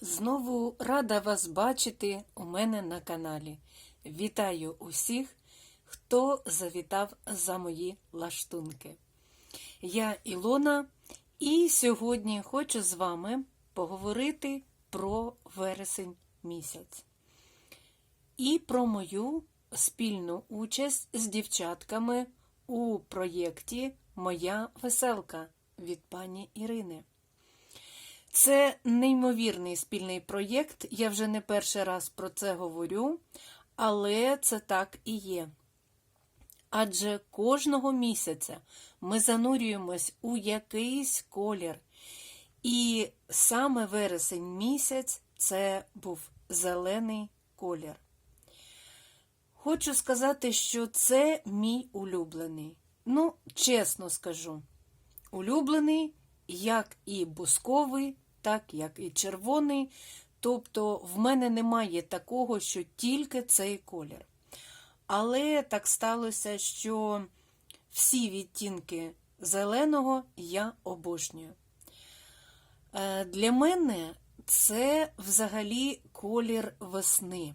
Знову рада вас бачити у мене на каналі. Вітаю усіх, хто завітав за мої лаштунки. Я Ілона, і сьогодні хочу з вами поговорити про вересень місяць і про мою спільну участь з дівчатками у проєкті Моя веселка від пані Ірини. Це неймовірний спільний проєкт. Я вже не перший раз про це говорю, але це так і є. Адже кожного місяця ми занурюємось у якийсь колір. І саме вересень місяць це був зелений колір. Хочу сказати, що це мій улюблений. Ну, чесно скажу, улюблений як і бусковий, так як і червоний. Тобто в мене немає такого, що тільки цей колір. Але так сталося, що всі відтінки зеленого я обожнюю. Е, Для мене це взагалі колір весни,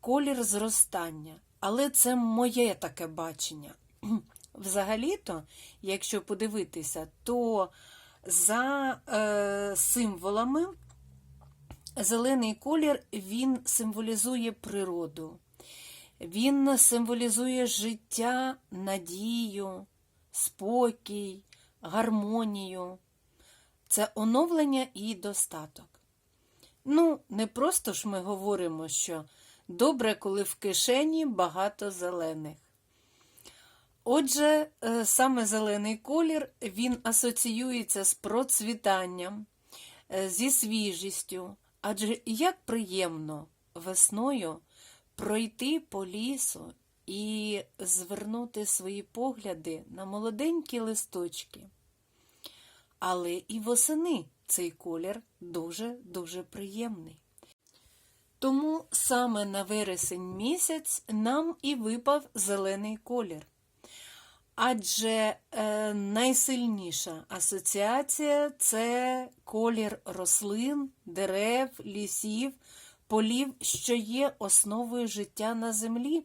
колір зростання. Але це моє таке бачення. Взагалі-то, якщо подивитися, то за е, символами зелений колір він символізує природу, він символізує життя, надію, спокій, гармонію. Це оновлення і достаток. Ну, не просто ж ми говоримо, що добре, коли в кишені багато зелених. Отже, е, саме зелений колір він асоціюється з процвітанням, е, зі свіжістю. Адже як приємно весною пройти по лісу і звернути свої погляди на молоденькі листочки. Але і восени цей колір дуже-дуже приємний. Тому саме на вересень місяць нам і випав зелений колір. Адже е, найсильніша асоціація це колір рослин, дерев, лісів, полів, що є основою життя на землі.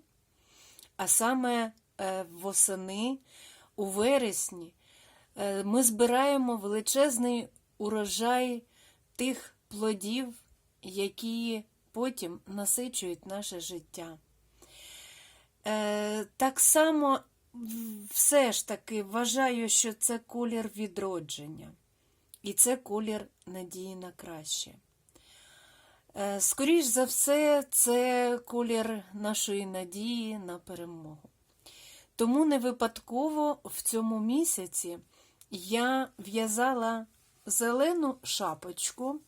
А саме е, восени, у вересні, е, ми збираємо величезний урожай тих плодів, які потім насичують наше життя. Е, так само все ж таки вважаю, що це колір відродження. І це колір надії на краще. Е, Скоріш за все, це колір нашої надії на перемогу. Тому не випадково в цьому місяці я в'язала зелену шапочку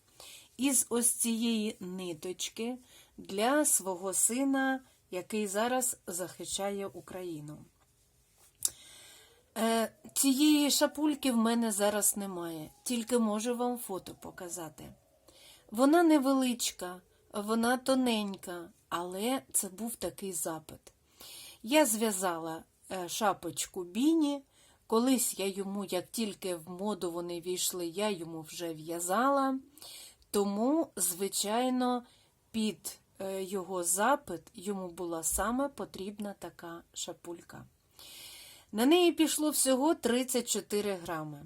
із ось цієї ниточки для свого сина, який зараз захищає Україну. Цієї шапульки в мене зараз немає, тільки можу вам фото показати. Вона невеличка, вона тоненька, але це був такий запит. Я зв'язала е, шапочку Біні. Колись я йому, як тільки в моду вони війшли, я йому вже в'язала. Тому, звичайно, під е, його запит йому була саме потрібна така шапулька. На неї пішло всього 34 грами.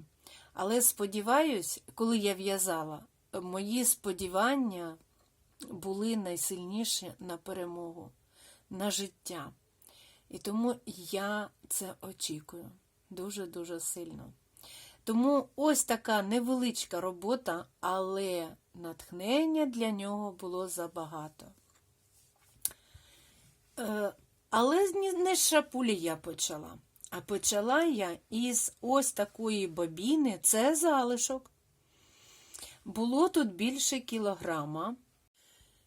Але сподіваюсь, коли я в'язала, мої сподівання були найсильніші на перемогу, на життя. І тому я це очікую дуже-дуже сильно. Тому ось така невеличка робота, але натхнення для нього було забагато. Е, Але не з шапулі я почала. А почала я із ось такої бобіни, це залишок. Було тут більше кілограма,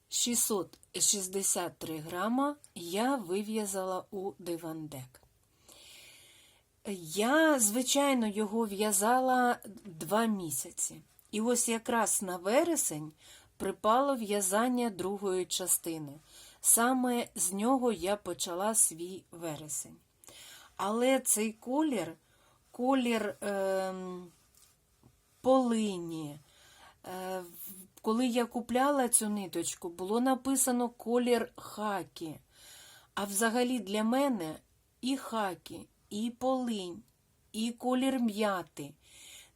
663 грама я вив'язала у дивандек. Я, звичайно, його в'язала два місяці. І ось якраз на вересень припало в'язання другої частини. Саме з нього я почала свій вересень. Але цей колір, колір е, полині, е, коли я купляла цю ниточку, було написано колір хакі. А взагалі для мене і хакі, і полинь, і колір м'яти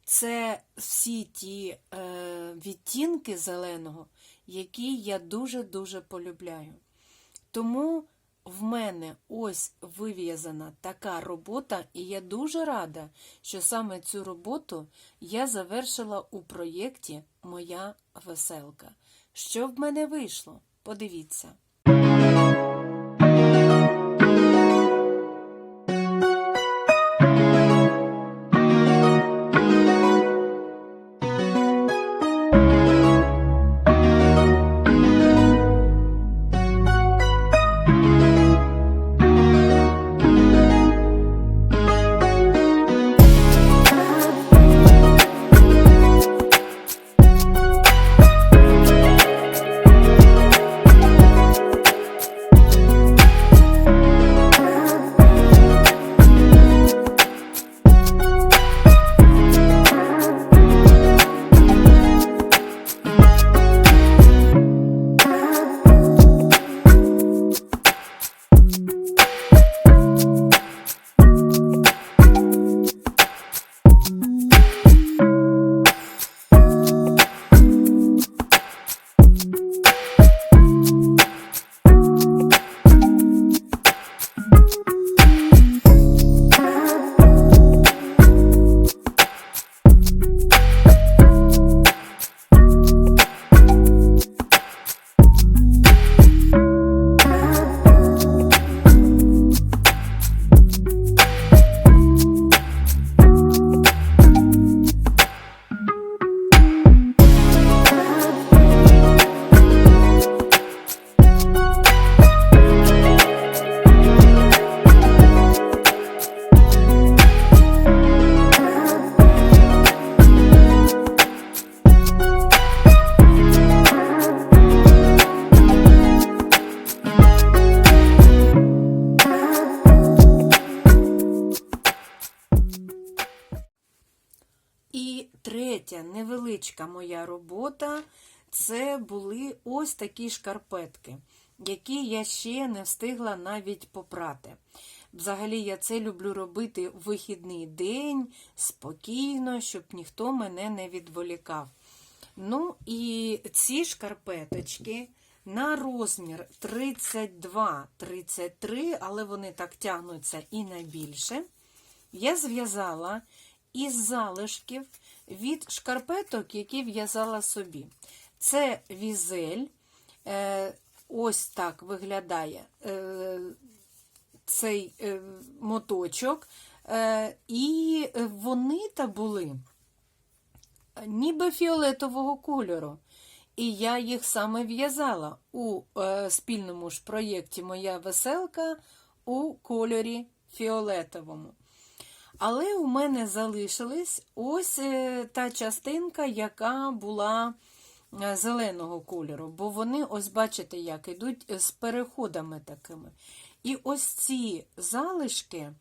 це всі ті е, відтінки зеленого, які я дуже-дуже полюбляю. Тому в мене ось вив'язана така робота, і я дуже рада, що саме цю роботу я завершила у проєкті Моя веселка. Що в мене вийшло? Подивіться. Невеличка моя робота це були ось такі шкарпетки, які я ще не встигла навіть попрати. Взагалі, я це люблю робити в вихідний день, спокійно, щоб ніхто мене не відволікав. Ну, і ці шкарпеточки на розмір 32-33, але вони так тягнуться і на більше. Я зв'язала із залишків від шкарпеток, які в'язала собі. Це візель, е, ось так виглядає е, цей е, моточок, і вони та були ніби фіолетового кольору. І я їх саме в'язала у спільному ж проєкті Моя веселка у кольорі фіолетовому. Але у мене залишилась ось е, та частинка, яка була е, зеленого кольору, бо вони, ось бачите, як ідуть з переходами такими. І ось ці залишки,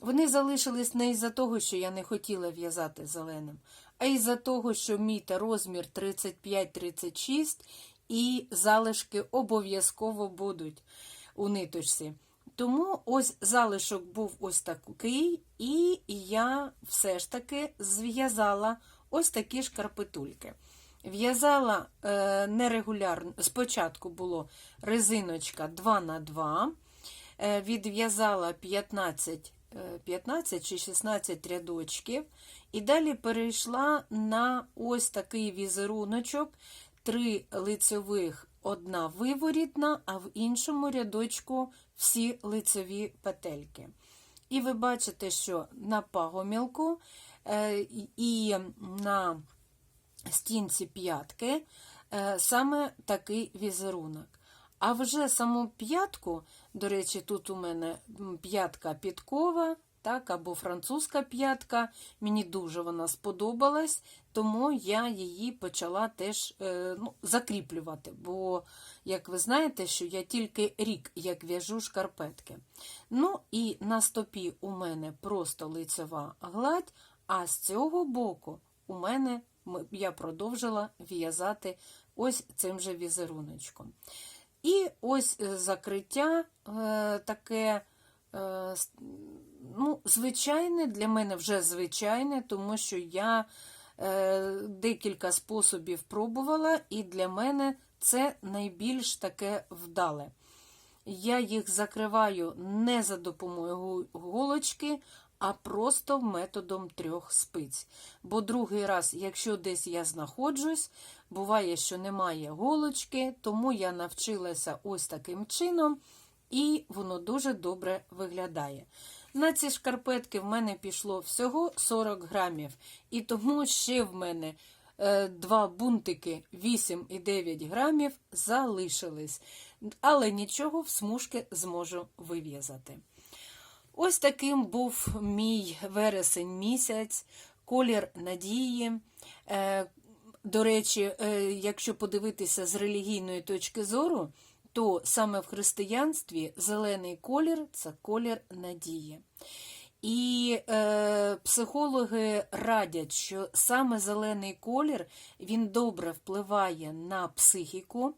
вони залишились не із-за того, що я не хотіла в'язати зеленим, а із-за того, що мій та розмір 35-36, і залишки обов'язково будуть у ниточці. Тому ось залишок був ось такий, і я все ж таки зв'язала ось такі шкарпетульки. В'язала е, нерегулярно, спочатку було резиночка 2х2, е, відв'язала 15, е, 15 чи 16 рядочків, і далі перейшла на ось такий візеруночок, три лицьових, одна виворітна, а в іншому рядочку всі лицеві петельки. І ви бачите, що на пагомілку е, і на стінці п'ятки е, саме такий візерунок. А вже саму п'ятку, до речі, тут у мене п'ятка підкова, так, або французька п'ятка. Мені дуже вона сподобалась, тому я її почала теж е, ну, закріплювати. Бо, як ви знаєте, що я тільки рік як в'яжу шкарпетки. Ну і на стопі у мене просто лицева гладь, а з цього боку у мене я продовжила в'язати ось цим же візеруночком. І ось е, закриття е, таке, е, ну, звичайне, для мене вже звичайне, тому що я е, декілька способів пробувала, і для мене це найбільш таке вдале. Я їх закриваю не за допомогою голочки, а просто методом трьох спиць. Бо другий раз, якщо десь я знаходжусь, буває, що немає голочки, тому я навчилася ось таким чином, і воно дуже добре виглядає. На ці шкарпетки в мене пішло всього 40 грамів, і тому ще в мене е, два бунтики 8 і 9 грамів залишились. Але нічого в смужки зможу вив'язати. Ось таким був мій вересень місяць, колір надії. Е, До речі, е, якщо подивитися з релігійної точки зору, то саме в християнстві зелений колір це колір надії. І е, психологи радять, що саме зелений колір він добре впливає на психіку,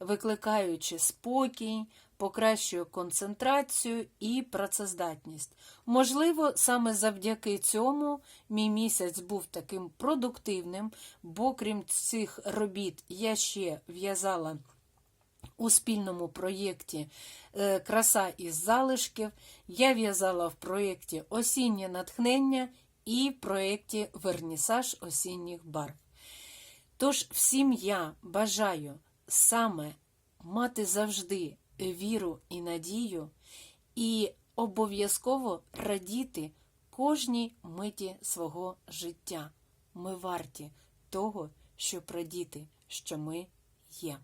викликаючи спокій, покращує концентрацію і працездатність. Можливо, саме завдяки цьому мій місяць був таким продуктивним, бо крім цих робіт я ще в'язала у спільному проєкті е, Краса із залишків. Я в'язала в проєкті Осіннє натхнення і в проєкті Вернісаж осінніх барв. Тож всім я бажаю саме мати завжди віру і надію, і обов'язково радіти кожній миті свого життя. Ми варті того, щоб радіти, що ми є.